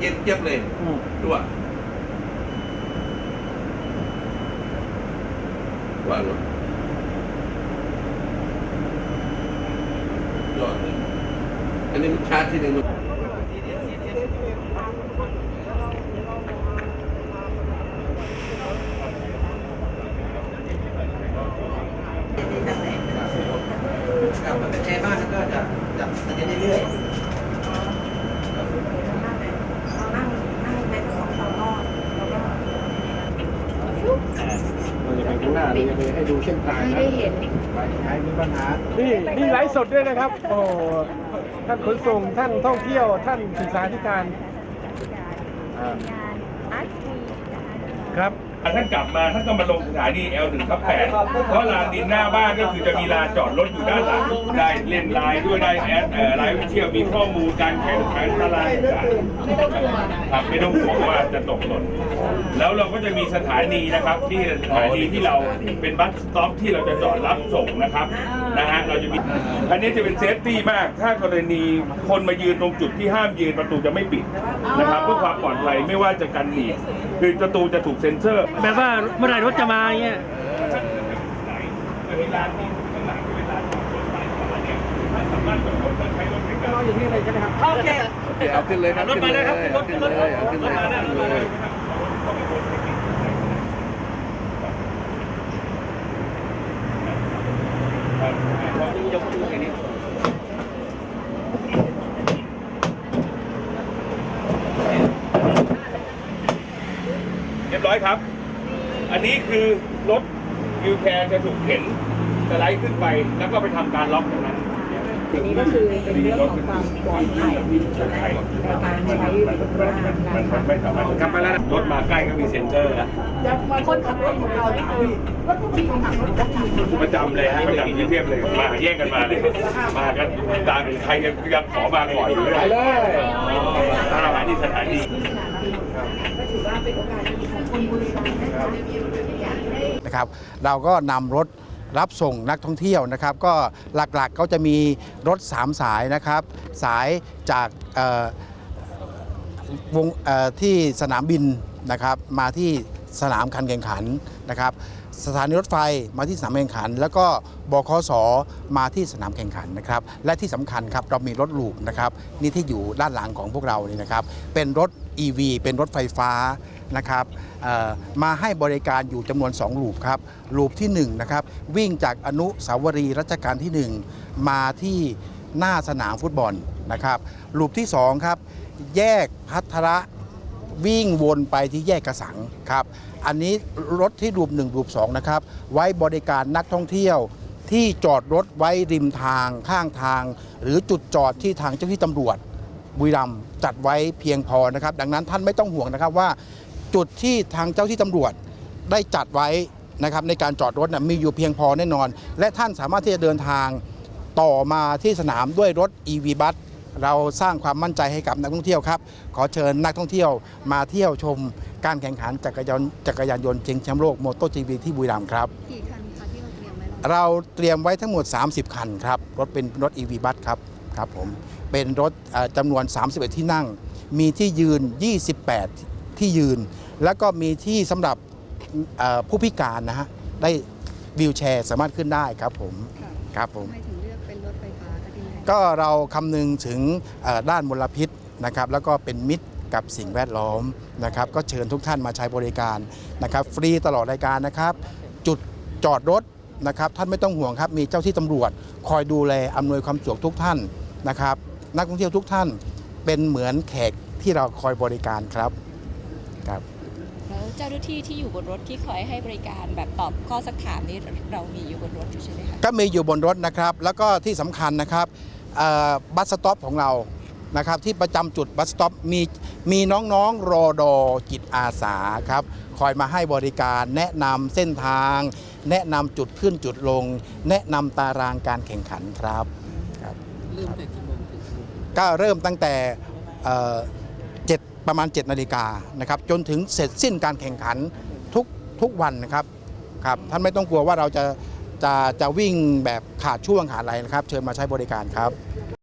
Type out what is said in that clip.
เย็นเจี๊ยบเลยอืมด้วยว่างเหรอยอดเลยอันนี้มันชาร์จที่หนึ่งครับมันเป็นแอร์บ้านแล้วก็จะจะจะเย็นเรื่อยนั่งนั่งในสองสามรอบแล้วก็ เราจะไปข้างหน้าเราจะไปให้ดูเส้นทางให้นะได้เห็นใครมีปัญหานี่นี่ไลฟ์สดด้วยนะครับ โอ้โหท่านขนส่งท่านท่องเที่ยว ท่านศึกษาธิการอ่าครับ ท่านกลับมาท่านก็มาลงสถานี L1 ทับ8เพราะลานดินหน้าบ้านก็คือจะมีลานจอดรถอยู่ด้านหลัง ได้เล่นไลน์ด้วยได้แอดไลฟ์เที่ยวมีข้อมูลการแข่งขันตารางต่างๆครับไม่ต้องห่วงว่าจะตกหล่นแล้วเราก็จะมีสถานีนะครับ ที่สถานีที่เราเป็นบัสสต็อปที่เราจะจอดรับส่งนะครับนะฮะเราจะมีอันนี้จะเป็นเซฟตี้มาก ถ้ากรณีคนมายืนตรงจุดที่ห้ามยืนประตูจะไม่ปิดนะครับเพื่อความปลอดภัยไม่ว่าจะกันหนีคือประตูจะถูกเซ็นเซอร์แบบว่าเมื่อไหร่รถจะมาเงี้ยเวลาที่ข้างหลังเวลาที่รถไฟฟ้าเนี่ยมันสามารถกดรถใช้รถในการเราอย่างนี้เลยใช่ไหมครับโอเคเอาขึ้นเลยครับขึ้นเลยเอาขึ้นเลยเอาขึ้นเลยเอาขึ้นเลยเรียบร้อยครับ อันนี้คือรถวิวแชร์จะถูกเข็นสไลด์ขึ้นไป แล้วก็ไปทำการล็อกตรงนั้น อันนี้ก็คือเป็นเรื่องของความปลอดภัยในการใช้รถนานการขับไม่สามารถกลับมาแล้วรถมาใกล้ก็มีเซ็นเซอร์แล้วคนขับรถของเรานี่คือรถที่คนขับรถประจำประจำเลยฮะประจำที่เทียบเลยมาแย่งกันมาเลยมากันตามใครยังยังขอมาก่อนอยู่เลยไปเลยสถานีสถานีก็ถือว่าเป็นโอกาสดีของคนบุรีรัมย์นะคะอยากให้นะครับเราก็นำรถ รับส่งนักท่องเที่ยวนะครับ ก็หลักๆก็จะมีรถ 3 สายนะครับ สายจากวงที่สนามบินนะครับ มาที่สนามการแข่งขันนะครับ สถานีรถไฟมาที่สนามแข่งขัน แล้วก็บคสมาที่สนามแข่งขันนะครับ และที่สำคัญครับเรามีรถลูกนะครับ นี่ที่อยู่ด้านหลังของพวกเรานี่นะครับ เป็นรถ EV เป็นรถไฟฟ้า นะครับมาให้บริการอยู่จำนวน2ลูปครับลูปที่1นะครับวิ่งจากอนุสาวรีย์รัชกาลที่ 1 มาที่หน้าสนามฟุตบอลนะครับลูปที่2ครับแยกพัทระวิ่งวนไปที่แยกกระสังครับอันนี้รถที่รูป1รูป2นะครับไว้บริการนักท่องเที่ยวที่จอดรถไว้ริมทางข้างทาง หรือจุดจอดที่ทางเจ้าหน้าที่ตำรวจบุรีรัมย์จัดไว้เพียงพอนะครับ ดังนั้นท่านไม่ต้องห่วงนะครับว่า จุดที่ทางเจ้าที่ตำรวจได้จัดไว้นะครับในการจอดรถนะมีอยู่เพียงพอแน่นอน และท่านสามารถที่จะเดินทางต่อมาที่สนามด้วยรถ EV บัสเราสร้างความมั่นใจให้กับนักท่องเที่ยวครับ ขอเชิญนักท่องเที่ยวมาเที่ยวชมการแข่งขันจักรยานจักรยานยนต์ชิงแชมป์โลกโมโต GP ที่บุรีรัมย์ครับกี่คันคะที่เราเตรียมไว้เราเตรียมไว้ทั้งหมด 30 คันครับ รถเป็นรถ EV บัสครับครับผมเป็นรถเอ่อจำนวน 31 ที่นั่ง มีที่ยืน 28 ที่ยืน แล้วก็มีที่สำหรับเอ่อผู้พิการนะฮะได้วิวแชร์สามารถขึ้นได้ครับผมครับผมทำไมถึงเลือกเป็นรถไฟฟ้าคะที่นี่ก็เราคำนึงถึงเอ่อด้านมลพิษนะครับ แล้วก็เป็นมิตรกับสิ่งแวดล้อมนะครับ ก็เชิญทุกท่านมาใช้บริการนะครับ ฟรีตลอดรายการนะครับ จุดจอดรถนะครับ ท่านไม่ต้องห่วงครับ มีเจ้าที่ตำรวจ คอยดูแลอำนวยความสะดวกทุกท่านนะครับ นักท่องเที่ยวทุกท่านเป็นเหมือนแขกที่เราคอยบริการครับ ครับแล้วเจ้าหน้าที่ที่อยู่บนรถที่คอยให้บริการแบบตอบข้อสักถามนี้เรามีอยู่บนรถอยู่ใช่ไหมคะก็มีอยู่บนรถนะครับ แล้วก็ที่สำคัญนะครับเอ่อบัสสต็อปของเรานะครับที่ประจำจุดบัสสต็อปมีมีน้องๆรอดอจิตอาสาครับคอยมาให้บริการแนะนำเส้นทาง แนะนำจุดขึ้นจุดลง แนะนำตารางการแข่งขันครับครับก็เริ่มตั้งแต่เอ่อเจ็ด ประมาณ 7 นาฬิกานะครับจนถึงเสร็จสิ้นการแข่งขันทุกทุกวันนะครับครับท่านไม่ต้องกลัวว่าเราจะจะจะวิ่งแบบขาดช่วงขาดอะไรนะครับ เชิญมาใช้บริการครับ